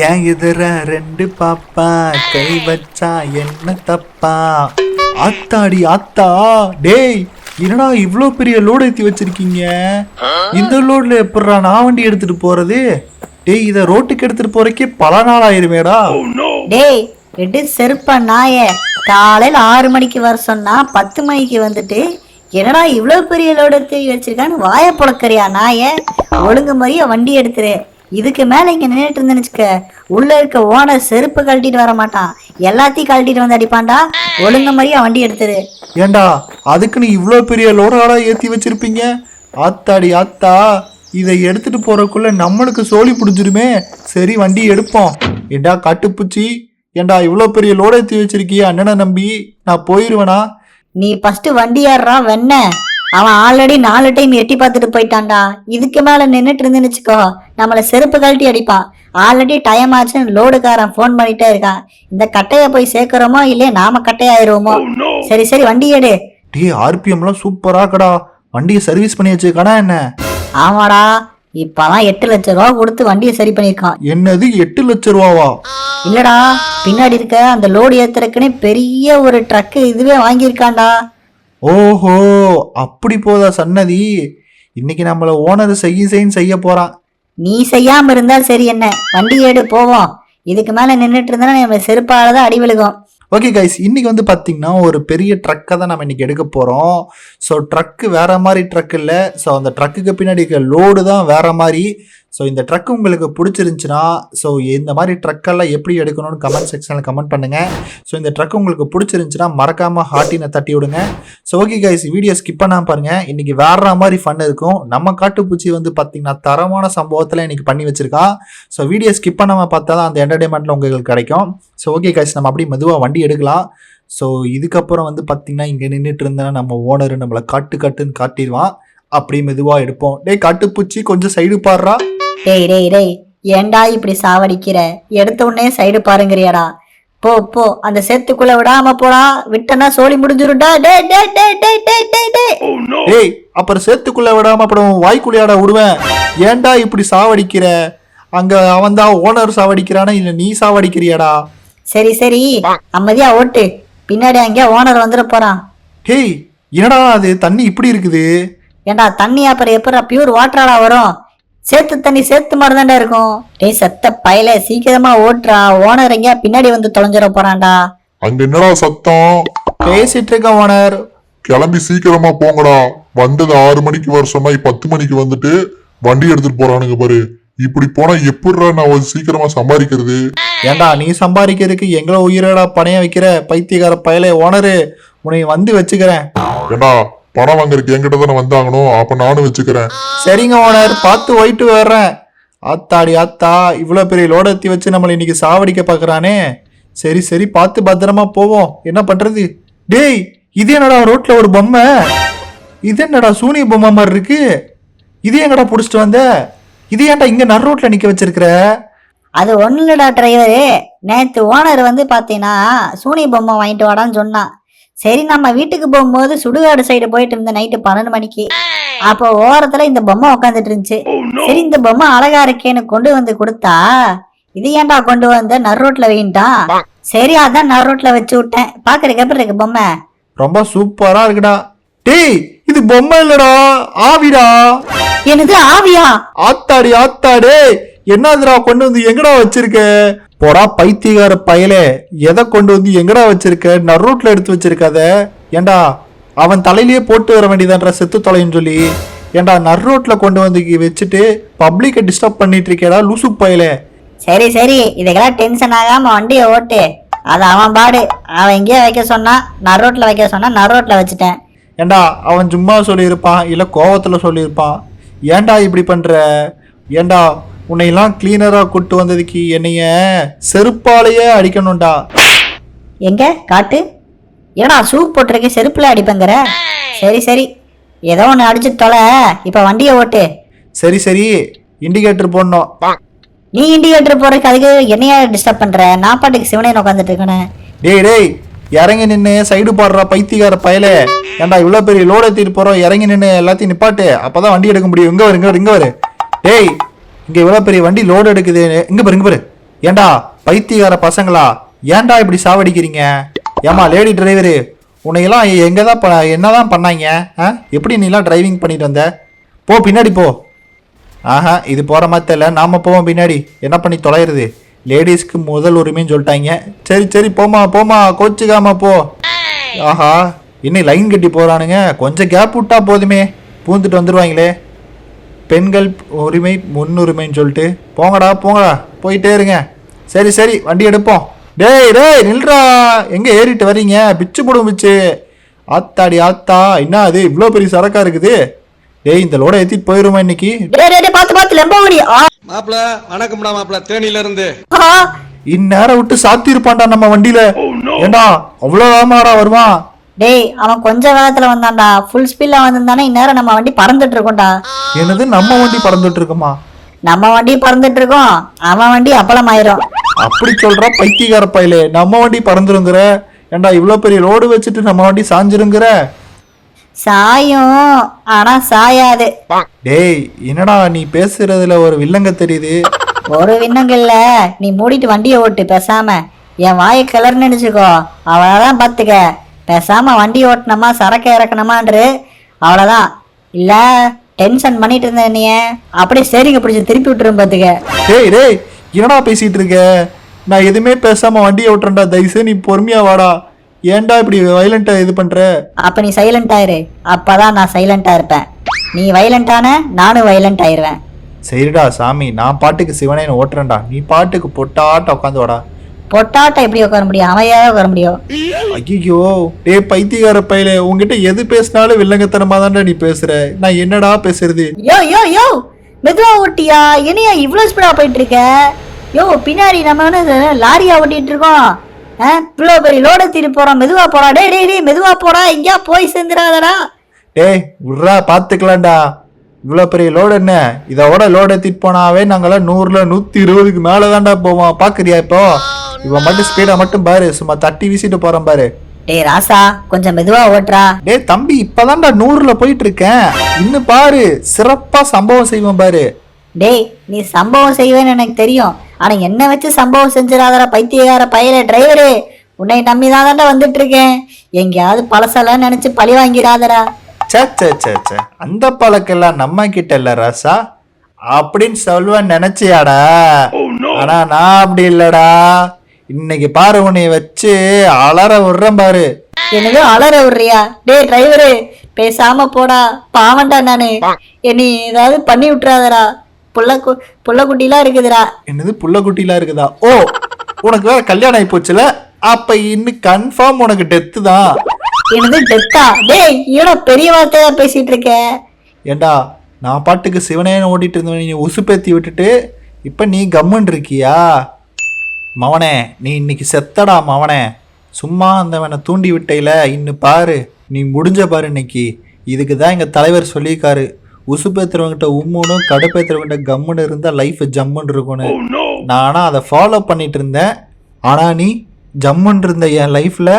ஏன் எதிர ரெண்டு பாப்பா கை வச்சா என்ன தப்பா? ஆத்தாடி ஆத்தா டேய் என்னடா இவ்வளோ பெரிய லோடு ஏற்றி வச்சிருக்கீங்க? இந்த லோடில் எப்படா நான் வண்டி எடுத்துட்டு போறது? டேய் இதை ரோட்டுக்கு எடுத்துட்டு போறக்கே பல நாள் ஆயிருமேடா. டேய் எடு செருப்பா நாயே. காலையில் ஆறு மணிக்கு வர சொன்னா பத்து மணிக்கு வந்துட்டு என்னடா இவ்வளோ பெரிய லோடு எடுத்து வச்சிருக்கான்னு வாய புழக்கறியா நாய? ஒழுங்கு மாதிரியே வண்டி எடுத்துரு. இதுக்கு மேல இங்க நின்றுட்டு இருந்தேன்னு வச்சுக்க உள்ள இருக்க ஓனர் செருப்பு கழட்டிட்டு வர மாட்டான். எல்லாத்தையும் கழட்டிட்டு வந்து அடிப்பான்டா. ஒழுங்கு மாதிரியா வண்டி எடுத்துரு. ஏண்டா அதுக்குன்னு இவ்வளோ பெரிய லோடாடா ஏற்றி வச்சிருப்பீங்க? ஆத்தாடி ஆத்தா இதை எடுத்துட்டு போறதுக்குள்ள நம்மளுக்கு சோலி பிடிச்சிருமே சரி வண்டி எடுப்போம். ஏண்டா காட்டுப்பூச்சி? ஏண்டா இவ்வளோ பெரிய லோடு ஏற்றி வச்சிருக்கிய அண்ணனை நம்பி? நான் போயிருவேனா? நீ ஃபர்ஸ்ட் வண்டி ஏறுறா வெண்ண அவன் ஆல்ரெடி நாலு டைம் எட்டி பார்த்துட்டு போயிட்டான்டா. இதுக்கு மேல நின்றுட்டு இருந்துன்னு வச்சுக்கோ நம்மளை செருப்பு கழட்டி அடிப்பான். ஆல்ரெடி டைம் ஆச்சுன்னு லோடுக்காரன் ஃபோன் பண்ணிட்டே இருக்கான். இந்த கட்டைய போய் சேர்க்கிறோமோ இல்லையே நாம கட்டையாயிருவோமோ? சரி சரி வண்டி எடு. டேய் ஆர்பிஎம்லாம் சூப்பரா கடா வண்டியை சர்வீஸ் பண்ணி வச்சிருக்கானா என்ன? ஆமாடா. இப்பதான் எட்டு லட்சம் ரூபா கொடுத்து வண்டியை சரி பண்ணியிருக்கான். என்னது எட்டு லட்ச ரூபாவா? இல்லடா பின்னாடி இருக்க அந்த லோடு ஏத்துறதுக்குன்னு பெரிய ஒரு ட்ரக்கு இதுவே வாங்கியிருக்கான்டா. ஓஹோ அப்படி போதா சன்னதி? இன்னைக்கு நம்மள ஓனர் செய்ய செய்யும் செய்ய போறான். நீ செய்யாம இருந்தா சரி என்ன? வண்டி எடு போவோம். இதுக்கு மேல நின்றுட்டு இருந்தா நம்ம செருப்பால தான் அடி விழுகும். ஓகே கைஸ் இன்னைக்கு வந்து பார்த்தீங்கன்னா ஒரு பெரிய ட்ரக்கை தான் நம்ம இன்னைக்கு எடுக்க போகிறோம் ஸோ ட்ரக்கு வேற மாதிரி ட்ரக் இல்லை. ஸோ அந்த ட்ரக்குக்கு பின்னாடி இருக்க லோடு தான் வேற மாதிரி. ஸோ இந்த ட்ரக் உங்களுக்கு பிடிச்சிருந்துச்சுன்னா ஸோ இந்த மாதிரி ட்ரக்கெல்லாம் எப்படி எடுக்கணும்னு கமெண்ட் செக்ஷனில் கமெண்ட் பண்ணுங்கள் ஸோ இந்த ட்ரக் உங்களுக்கு பிடிச்சிருந்துச்சுன்னா மறக்காமல் ஹார்ட்டினை தட்டி விடுங்க. So okay guys video skip பண்ணாமல் பாருங்கள் இன்றைக்கி வேற மாதிரி ஃபன் இருக்கும். நம்ம காட்டுப்பூச்சி வந்து பார்த்திங்கன்னா தரமான சம்பவத்தில் இன்னைக்கு பண்ணி வச்சுருக்கா. ஸோ வீடியோ ஸ்கிப் பண்ணாமல் பார்த்தா தான் அந்த என்டர்டைன்மெண்ட்டில் உங்களுக்கு கிடைக்கும். ஸோ ஓகே கைஸ் நம்ம அப்படியே மெதுவாக வண்டி எடுக்கலாம். ஸோ இதுக்கப்புறம் வந்து பார்த்திங்கன்னா இங்கே நின்றுட்டு இருந்தேன்னா நம்ம ஓனர் நம்மளை காட்டு காட்டுன்னு காட்டிடுவான். அப்படியே மெதுவாக எடுப்போம். டேய் காட்டுப்பூச்சி கொஞ்சம் சைடு பாடுறா டேய் டேய் டேய் ஏன்டா இப்படி சாவடிக்கிற? எடுத்த உடனே சைடு பாருங்கறியாடா. போ போ அந்த சேத்துக்குள்ள விடாம போடா. விட்டனா சோலி முடிஞ்சிரும்டா. டேய் டேய் டேய் டேய் டேய் டேய் டேய். டேய் அப்புறம் சேத்துக்குள்ள விடாம அப்புறம் வாய்க்குள்ளையாட விடுவேன். ஏன்டா இப்படி சாவடிக்கிற? அங்க அவன் தான் ஓனர் சாவடிக்கிறானா? இல்லை நீ சாவடிக்கிறியாடா? சரி சரி. அமைதியா ஓட்டு. பின்னாடி அங்கே ஓனர் வந்துட போறான். டேய் என்னடா அது? தண்ணி இப்படி இருக்குது? ஏண்டா தண்ணி அப்புறம் எப்படா? பியூர் வாட்டராடா வரும். சேத்து தண்ணி சேத்து மாதிரி தான்டா இருக்கும். டேய் செத்த பயல சீக்கிரமா ஓட்டுறா. ஓனர் எங்கேயா பின்னாடி வந்து தொலைஞ்சிட போறான்டா. அங்க என்னடா சத்தம்? பேசிட்டு இருக்க ஓனர். கிளம்பி சீக்கிரமா போங்கடா. வந்தது ஆறு மணிக்கு வர சொன்னா பத்து மணிக்கு வந்துட்டு வண்டி எடுத்துட்டு போறானுங்க பாரு. இப்படி போனா எப்படிடா நான் ஒரு சீக்கிரமா சம்பாதிக்கிறது? ஏண்டா நீ சம்பாதிக்கிறதுக்கு எங்களை உயிரடா பணைய வைக்கிற பைத்தியக்கார பயலே ஓனரு. உன்னை வந்து வச்சுக்கிறேன். ஏண்டா பணம் வாங்குறதுக்கு என்கிட்ட தானே வந்தாங்கணும் அப்ப நானும் வச்சுக்கிறேன். சரிங்க ஓனர். பார்த்து போயிட்டு வர்றேன். ஆத்தாடி ஆத்தா இவ்வளோ பெரிய லோடத்தி வச்சு நம்மளை இன்னைக்கு சாவடிக்க பார்க்கறானே. சரி சரி பார்த்து பத்திரமா போவோம். என்ன பண்றது? டேய் இது என்னடா ரோட்ல ஒரு பொம்மை? இது என்னடா சூனிய பொம்மை மாதிரி இருக்கு? இது எங்கடா புடிச்சிட்டு வந்த? இது ஏன்டா இங்க நடு ரோட்ல நிக்க வச்சிருக்கிற? அது ஒன்றும் இல்லடா டிரைவரு நேற்று ஓனர் வந்து பார்த்தீங்கன்னா சூனி பொம்மை வாங்கிட்டு வாடான்னு சொன்னான். சரி நம்ம வீட்டுக்கு போகும்போது சுடுகாடு சைடு போயிட்டு இருந்த நைட்டு பன்னெண்டு மணிக்கு. அப்போ ஓரத்துல இந்த பொம்மை உட்காந்துட்டு இருந்துச்சு. சரி இந்த பொம்மை அழகா இருக்கேன்னு கொண்டு வந்து கொடுத்தா இது ஏன்டா கொண்டு வந்த? நரோட்ல வைன்ட்டான் சரி அதான் நரோட்ல வச்சு விட்டேன். பாக்குறதுக்கு எப்படி இருக்கு பொம்மை? ரொம்ப சூப்பரா இருக்குடா. டேய் இது பொம்மை இல்லடா. ஆவிடா. என்னது ஆவியா? ஆத்தாடி ஆத்தாடே. என்னதுடா கொண்டு வந்து எங்கடா வச்சிருக்க? போடா பைத்தியக்கார பயலே எதை கொண்டு வந்து எங்கடா வச்சிருக்க? நர்ரோட்ல எடுத்து வச்சிருக்காத. ஏண்டா அவன் தலையிலேயே போட்டு வர வேண்டியதான்றா செத்து தொலைன்னு சொல்லி. ஏண்டா நர்ரோட்ல கொண்டு வந்து வச்சுட்டு பப்ளிக்கை டிஸ்டர்ப் பண்ணிட்டு இருக்கேடா லூசு பயலே. சரி சரி இதுக்கெல்லாம் டென்ஷன் ஆகாம வண்டியை ஓட்டு. அது அவன் பாடு. அவன் எங்கேயோ வைக்க சொன்னா நரோட்ல வைக்க சொன்னா நரோட்ல வச்சுட்டேன். ஏண்டா அவன் சும்மா சொல்லியிருப்பான் இல்லை கோவத்தில் சொல்லியிருப்பான். ஏன்டா இப்படி பண்ற? ஏண்டா உன்னையெல்லாம் கிளீனராக கூட்டு வந்ததுக்கு என்னைய செருப்பாலேயே அடிக்கணும்டா. எங்க? காட்டு? ஏடா ஷூ போட்டிருக்க செருப்புல அடிப்பங்கிற? சரி சரி. ஏதோ ஒன்று அடிச்சு தொலை. இப்போ வண்டியை ஓட்டு. சரி சரி. இண்டிகேட்டர் போடணும். நீ இண்டிகேட்டர் போறதுக்கு அதுக்கு என்னையா டிஸ்டர்ப் பண்ற? நான் பாட்டுக்கு சிவனே உட்காந்துட்டு இருக்கேனே. டேய் டேய். இறங்கி நின்று சைடு பாடுறா பைத்தியக்கார பயலே. ஏன்டா இவ்வளோ பெரிய லோடு ஏற்றிட்டு போகிறோம் இறங்கி நின்று எல்லாத்தையும் நிப்பாட்டு. அப்பதான் வண்டி எடுக்க முடியும். இங்கே வரு இங்கே வரு இங்கே வரு. டேய் இங்கே இவ்வளோ பெரிய வண்டி லோடு எடுக்குது. இங்கே பாரு இங்கே பாரு. ஏண்டா பைத்தியக்கார பசங்களா? ஏன்டா இப்படி சாவடிக்கிறீங்க? ஏமா லேடி டிரைவரு உன்னையெல்லாம் எங்கே தான் ப என்னதான் பண்ணாங்க? ஆ? எப்படி நீலாம் டிரைவிங் பண்ணிட்டு வந்த? போ பின்னாடி போ. ஆஹா இது போகிற மாதிரி தெரியல நாம் போவோம் பின்னாடி. என்ன பண்ணி தொலைகிறது லேடிஸ்க்கு முதல் உரிமைன்னு சொல்லிட்டாங்க. சரி சரி போமா போமா கோச்சுக்காம போ. ஆஹா இன்னும் லைன் கட்டி போகிறானுங்க கொஞ்சம் கேப் விட்டா போதுமே. பூந்துட்டு வந்துடுவாங்களே பெண்கள் உரிமை முன்னுரிமைன்னு சொல்லிட்டு போங்கடா போங்கடா போயிட்டே இருங்க. சரி சரி வண்டி எடுப்போம். டேய் டேய் நில்றா. எங்கே ஏறிட்டு வர்றீங்க? பிச்சு போடும் பிச்சு. ஆத்தாடி ஆத்தா என்ன அது? இவ்வளோ பெரிய சரக்கா இருக்குது. டேய் இந்த லோட ஏற்றிட்டு போயிருமா இன்னைக்கு? டேய் டேய் டேய், பாத்து பாத்து லெம்பவடி. ஆ. மாப்பிள வணக்கம்டா மாப்பிள தேனியில இருந்து. இந்நேரம் விட்டு சாத்தி இருப்பான்டா நம்ம வண்டியில. ஏண்டா அவ்வளோ வேகமாடா வருவான். டேய் அவன் கொஞ்ச வேகத்துல வந்தான்டா. ஃபுல் ஸ்பீட்ல வந்திருந்தானே இந்நேரம் நம்ம வண்டி பறந்துட்டு இருக்கோம்டா. என்னது நம்ம வண்டி பறந்துட்டு இருக்குமா? நம்ம வண்டி பறந்துட்டு இருக்கோம். அவன் வண்டி அப்பளம் ஆயிரும் அப்படி சொல்றா பைத்தியக்கார பயலே. நம்ம வண்டி பறந்துருங்கிற? ஏண்டா இவ்வளோ பெரிய லோடு வச்சுட்டு நம்ம வண்டி சாஞ்சிருங்கிற? சாயும் ஆனா சாயாது. டேய் என்னடா நீ பேசுறதுல ஒரு வில்லங்க தெரியுது. ஒரு விண்ணங்கள்ல நீ மூடிட்டு வண்டியை ஓட்டு பேசாம. என் வாயை கிளர்னு நினைச்சுக்கோ. அவ்வளவுதான் பாத்துக்க. பேசாம வண்டி ஓட்டணுமா சரக்கு இறக்கணுமான்று அவ்வளவுதான். இல்ல டென்ஷன் பண்ணிட்டு இருந்த நீ. அப்படியே சரிங்க பிடிச்சி திருப்பி விட்டுரும் பாத்துக்க. டேய் டேய் என்னடா பேசிட்டு இருக்க? நான் எதுவுமே பேசாம வண்டியை ஓட்டுறேன்டா. தயவுசெய்து நீ பொறுமையா வாடா. ஏன்டா இப்படி வயலண்டா இது பண்ற? அப்ப நீ சைலண்ட் ஆயிரு. அப்பதான் நான் சைலண்டா இருப்பேன். நீ வைலண்ட் ஆன நானும் வைலண்ட் ஆயிருவேன். சரிடா சாமி. நான் பாட்டுக்கு சிவனேன்னு ஓட்டுறேன்டா. நீ பாட்டுக்கு பொட்டாட்ட உட்காந்து வாடா. பொட்டாட்ட எப்படி உட்கார முடியும்? அமைதியாக உட்கார முடியும். ஐயோ டேய் பைத்தியக்கார பையலே உன்கிட்ட எது பேசினாலும் வில்லங்கத்தனமா தான்டா நீ பேசுற. நான் என்னடா பேசுறது? யோ யோ யோ மெதுவா ஓட்டியா? என்னையா இவ்வளோ ஸ்பீடா போயிட்டு இருக்க யோ பின்னாடி நம்ம வந்து லாரியா ஓட்டிட்டு இருக்கோம். இவ்வளோ பெரிய லோடு தீட்டு போறோம். மெதுவா போடா. டேய் டேய் டேய் மெதுவா போடா. எங்கேயா போய் சேர்ந்துடாதடா. டேய் விட்றா பார்த்துக்கலாம்டா இவ்வளோ பெரிய லோடு என்ன? இதோட லோடு ஏற்றிட்டு போனாவே நாங்களாம் நூறில் நூற்றி இருபதுக்கு மேலே தான்டா போவோம். பார்க்குறியா இப்போ? இவன் மட்டும் ஸ்பீடை மட்டும் பாரு சும்மா தட்டி வீசிட்டு போகிறேன் பாரு. டேய் ராசா கொஞ்சம் மெதுவா ஓட்டுறா. டேய் தம்பி இப்போதான்டா நூறில் போயிட்டு இருக்கேன் இன்னும் பாரு சிறப்பாக சம்பவம் செய்வேன் பாரு. டேய் நீ சம்பவம் செய்வேன்னு எனக்கு தெரியும். ஆனா என்ன வச்சு சம்பவம் செஞ்சிடாதடா பைத்தியக்கார பையல டிரைவரு உன்னை நம்பி தான் வந்துட்டு இருக்கேன் எங்கேயாவது பழசெல்லாம் நினைச்சு பழி வாங்கிடாதடா. சே சே சே சே அந்த பழக்கெல்லாம் நம்ம கிட்ட இல்ல ராசா. அப்படின்னு சொல்லுவேன் நினைச்சியாடா. ஆனா நான் அப்படி இல்லடா. இன்னைக்கு பாரு உன்னை வச்சு அலற விடுறேன் பாரு. என்னது அலற விடுறியா? டேய் டிரைவரு பேசாம போடா. பாவண்டா நானு. என்னை ஏதாவது பண்ணி விட்டுறாதடா. புள்ள கு புள்ள குட்டிலாம் இருக்குதுடா. என்னது புள்ளக்குட்டிலாம் இருக்குதா? ஓ உனக்கு வேற கல்யாணம் ஆகி போச்சுல? அப்ப இன்னும் கன்ஃபார்ம் உனக்கு டெத்து தான். என்னது டெத்தா டேய் இவன பெரிய வார்த்தையா பேசிட்டு இருக்க? ஏண்டா நான் பாட்டுக்கு சிவனேன்னு ஓட்டிட்டு இருந்தவன் நீ உசுப்பேத்தி விட்டுட்டு இப்போ நீ கம்முன்னு இருக்கியா? மவனே நீ இன்னைக்கு செத்தடா மவனே. சும்மா அந்தவனை தூண்டி விட்டையில இன்னும் பாரு. நீ முடிஞ்ச பாரு இன்னைக்கு. இதுக்கு தான் எங்கள் தலைவர் சொல்லியிருக்காரு. உசுப்பேத்துறவங்கிட்ட உம்முனும் கடுப்பேத்துறவங்கிட்ட கம்முன்னு இருந்தால் லைஃப் ஜம்முன்னு இருக்கும்னு. நானும் அதை ஃபாலோ பண்ணிட்டு இருந்தேன். ஆனால் நீ ஜம்முன்னு இருந்த என் லைஃப்பில்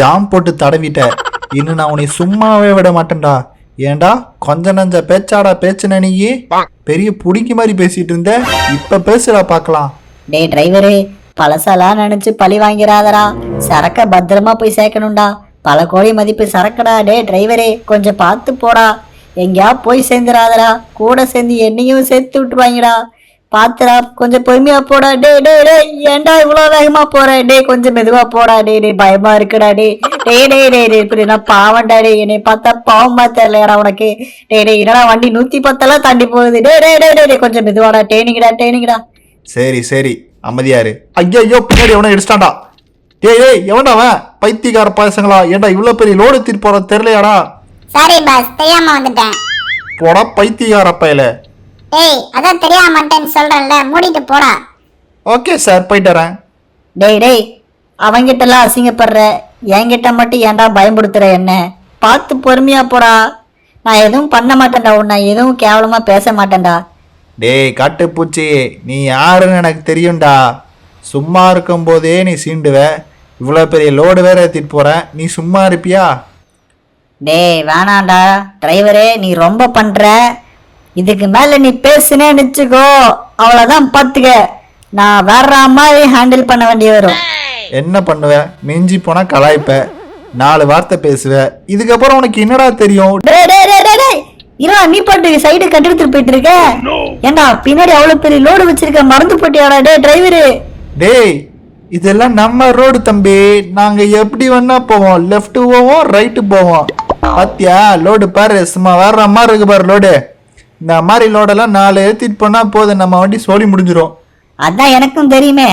ஜாம் போட்டு தடவிட்ட. இன்னும் நான் உன்னை சும்மாவே விட மாட்டேன்டா. ஏன்டா கொஞ்ச நஞ்ச பேச்சாடா பேச்சுன நீ பெரிய புடிங்கி மாதிரி பேசிட்டு இருந்த. இப்ப பேசுடா பார்க்கலாம். டேய் டிரைவரு பழசெல்லாம் நினைச்சு பழி வாங்கிறாதடா சரக்க பத்திரமா போய் சேர்க்கணும்டா பல கோடி மதிப்பு சரக்குடா டே டிரைவரே கொஞ்சம் பார்த்து போடா எங்கேயா போய் சேர்ந்துடாதடா கூட சேர்ந்து என்னையும் சேர்த்து விட்டுருவாங்கடா பாத்துடா கொஞ்சம் பொறுமையா போடா டே டே டே ஏன்டா இவ்வளோ வேகமா போற டே கொஞ்சம் மெதுவா போடா டே டே பயமா இருக்குடா டே டே டேய் டே டே இப்படி நான் பாவண்டா டே என்னை பார்த்தா பாவமா தெரியலடா உனக்கு டே டேய் என்னடா வண்டி நூத்தி பத்தெல்லாம் தாண்டி போகுது டே டே டே டே கொஞ்சம் மெதுவாடா டேனிங்கடா டேனிங்கடா சரி சரி அமைதியாரு. ஐயோ ஐயோ பின்னாடி எவனோ எடுச்சிட்டான்டா டேய் டேய் எவன்டா அவன்? பைத்தியக்கார பசங்களா ஏன்டா இவ்வளோ பெரிய லோடு எடுத்துட்டு போற தெரியலையாடா? சாரி பாஸ் தெரியாம வந்துட்டேன். போடா பைத்தியக்கார பயல. டேய் அதான் தெரியாம வந்துட்டேன்னு சொல்றேன்ல. மூடிட்டு போடா. ஓகே சார் போயிட்டு வரேன். டேய் டேய் அவங்கிட்டலாம் அசிங்கப்படுற. என்கிட்ட மட்டும் ஏன்டா பயன்படுத்துற என்ன? பார்த்து பொறுமையா போடா. நான் எதுவும் பண்ண மாட்டேன்டா உன்னை எதுவும் கேவலமா பேச மாட்டேன்டா. டேய் காட்டுப்பூச்சி நீ யாருன்னு எனக்கு தெரியும்டா. சும்மா இருக்கும்போதே நீ சீண்டுவ. இவ்வளோ பெரிய லோடு வேற ஏற்றிட்டு போகிறேன் நீ சும்மா இருப்பியா? டேய் வேணாண்டா டிரைவரே நீ ரொம்ப பண்ற. இதுக்கு மேல நீ பேசுனே நிச்சுக்கோ அவ்வளவுதான் பாத்துக்க. நான் வேற மாதிரி ஹேண்டில் பண்ண வேண்டி வரும். என்ன பண்ணுவ? மிஞ்சி போனா கலாய்ப்ப. நாலு வார்த்தை பேசுவ. இதுக்கப்புறம் உனக்கு என்னடா தெரியும்? இரா நீ பாட்டு சைடு கட்டி எடுத்துட்டு போயிட்டு இருக்க ஏண்டா பின்னாடி அவ்வளவு பெரிய லோடு வச்சிருக்க? மறந்து போட்டியாடா டேய் டிரைவரு டேய் இதெல்லாம் நம்ம ரோடு தம்பி. நாங்க எப்படி வேணா போவோம். லெஃப்ட் போவோம் ரைட்டு போவோம். பாத்தியா? லோடு பாரு சும்மா வேற மாதிரி இருக்கு பாரு லோடு இந்த மாதிரி லோடெல்லாம் நாலு ஏத்திட்டு போனா போதும். நம்ம வண்டி சோழி முடிஞ்சிரும். அதான் எனக்கும் தெரியுமே.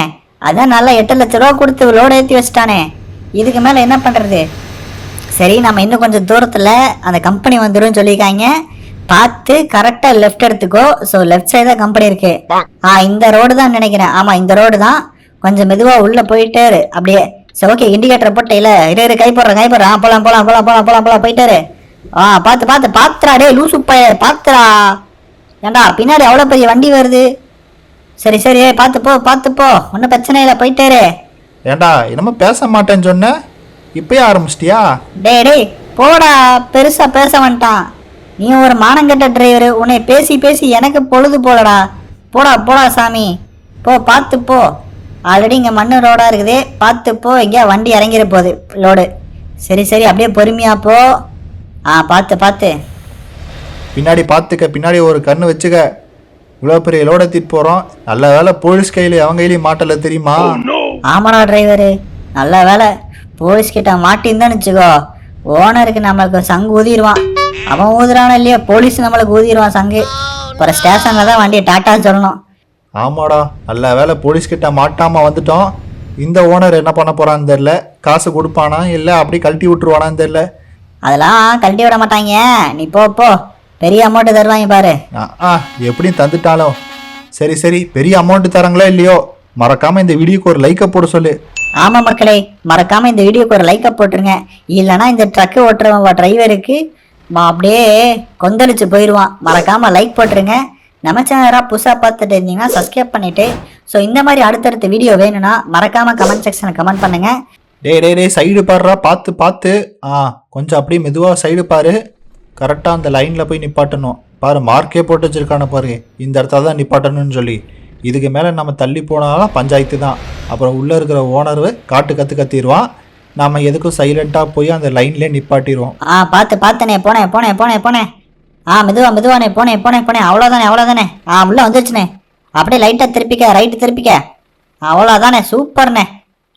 அதான் நல்லா எட்டு லட்ச ரூபா கொடுத்து லோடு ஏற்றி வச்சிட்டானே. இதுக்கு மேலே என்ன பண்ணுறது சரி நம்ம இன்னும் கொஞ்சம் தூரத்தில் அந்த கம்பெனி வந்துடும் சொல்லியிருக்காங்க. பார்த்து கரெக்டாக லெஃப்ட் எடுத்துக்கோ. ஸோ லெஃப்ட் சைடு தான் கம்பெனி இருக்கு. ஆ இந்த ரோடு தான் நினைக்கிறேன். ஆமாம் இந்த ரோடு தான். கொஞ்சம் மெதுவாக உள்ளே போயிட்டே இரு. அப்படியே சரி ஓகே இண்டிகேட்டர் போட்டையில. இரு இரு கை போடுறேன் கை போடுறேன் போலாம் போலாம் போலாம் போலாம் போலாம் போலாம் போயிட்டே இரு. ஆ பார்த்து பார்த்து பாத்துறா டேய் லூசு பைய பாத்துறா ஏண்டா பின்னாடி அவ்வளோ பெரிய வண்டி வருது? சரி சரி பார்த்து போ பார்த்து போ. ஒன்றும் பிரச்சனை இல்லை போயிட்டே இரு. ஏண்டா என்னமோ பேச மாட்டேன்னு சொன்ன? இப்பயே ஆரம்பிச்சிட்டியா? டேய் டேய் போடா. பெருசா பேச வந்துட்டான். நீ ஒரு மானங்கெட்ட டிரைவர் உன்னை பேசி பேசி எனக்கு பொழுது போலடா. போடா போடா சாமி. போ பார்த்து போ. ஆல்ரெடி இங்கே மண்ணு ரோடாக இருக்குது. பார்த்து போ. எங்கேயா வண்டி இறங்கிட போகுது. லோடு சரி சரி அப்படியே பொறுமையா போ. ஆ பார்த்து பார்த்து. பின்னாடி பார்த்துக்க பின்னாடி ஒரு கண்ணு வச்சுக்க. இவ்வளோ பெரிய லோட ஏத்திட்டு போகிறோம் நல்ல வேலை போலீஸ் கையில் அவன் கையிலையும் மாட்டல தெரியுமா? ஆமாடா டிரைவரு நல்ல வேலை போலீஸ் கிட்ட மாட்டிருந்தான்னு வச்சுக்கோ. ஓனருக்கு நம்மளுக்கு சங்கு ஊதிடுவான். அவன் ஊதுறானோ இல்லையோ போலீஸ் நம்மளுக்கு ஊதிடுவான் சங்கு. அப்புறம் ஸ்டேஷனில் தான் வண்டியை டாட்டா சொல்லணும். ஆமாடா நல்ல வேலை போலீஸ் கிட்ட மாட்டாம வந்துட்டோம். இந்த ஓனர் என்ன பண்ண போறான்னு தெரியல. காசு கொடுப்பானா இல்லை அப்படி கழட்டி விட்டுருவானான்னு தெரியல. அதெல்லாம் கழட்டி விட மாட்டாங்க. நீ போ போ. பெரிய அமௌண்ட் தருவாங்க பாரு. ஆ, எப்படியும் தந்துட்டாலும். சரி சரி பெரிய அமௌண்ட் தராங்களோ இல்லையோ? மறக்காம இந்த வீடியோக்கு ஒரு லைக்கை போட சொல்லு. ஆமா மக்களே மறக்காம இந்த வீடியோக்கு ஒரு லைக்கை போட்டுருங்க. இல்லைன்னா இந்த ட்ரக்கு ஓட்டுறவன் டிரைவருக்கு அப்படியே கொந்தளிச்சு போயிடுவான் மறக்காம லைக் போட்டுருங்க. நம்ம சேனலாக புதுசாக பார்த்துட்டு இருந்தீங்கன்னா சப்ஸ்கிரைப் பண்ணிவிட்டு ஸோ இந்த மாதிரி அடுத்தடுத்த வீடியோ வேணும்னா மறக்காம கமெண்ட் செக்ஷனில் கமெண்ட் பண்ணுங்க. டே டே டே சைடு பாடுறா பார்த்து பார்த்து. ஆ கொஞ்சம் அப்படியே மெதுவாக சைடு பாரு. கரெக்டாக அந்த லைனில் போய் நிப்பாட்டணும். பாரு மார்க்கே போட்டு வச்சிருக்கான பாரு. இந்த இடத்துல தான் நிப்பாட்டணும்னு சொல்லி. இதுக்கு மேலே நம்ம தள்ளி போனாலும் பஞ்சாயத்து தான். அப்புறம் உள்ளே இருக்கிற ஓனர் காட்டு கற்று கத்திடுவான். நம்ம எதுக்கும் சைலண்ட்டாக போய் அந்த லைன்லேயே நிப்பாட்டிடுவோம் ஆ பார்த்து பார்த்தனே போனேன் போனேன் போனேன் போனேன் ஆ மெதுவா மெதுவானே போனேன் போனேன் போனேன் அவ்வளோதானே அவ்வளோதானே ஆ உள்ளே வந்துருச்சுனே அப்படியே லைட்டாக திருப்பிக்க ரைட்டு திருப்பிக்க. அவ்வளோதானே சூப்பர்ண்ணே.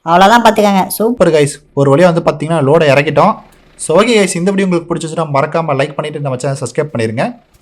அவ்வளோதான் பார்த்துக்கங்க. சூப்பர் சூப்பர் கைஸ் ஒரு வழியாக வந்து பார்த்தீங்கன்னா லோடை இறக்கிட்டோம். ஸோ ஓகே கைஸ் இந்த வீடியோ உங்களுக்கு பிடிச்சிச்சுன்னா மறக்காமல் லைக் பண்ணிவிட்டு நம்ம சேனல் சப்ஸ்கிரைப் பண்ணிடுங்க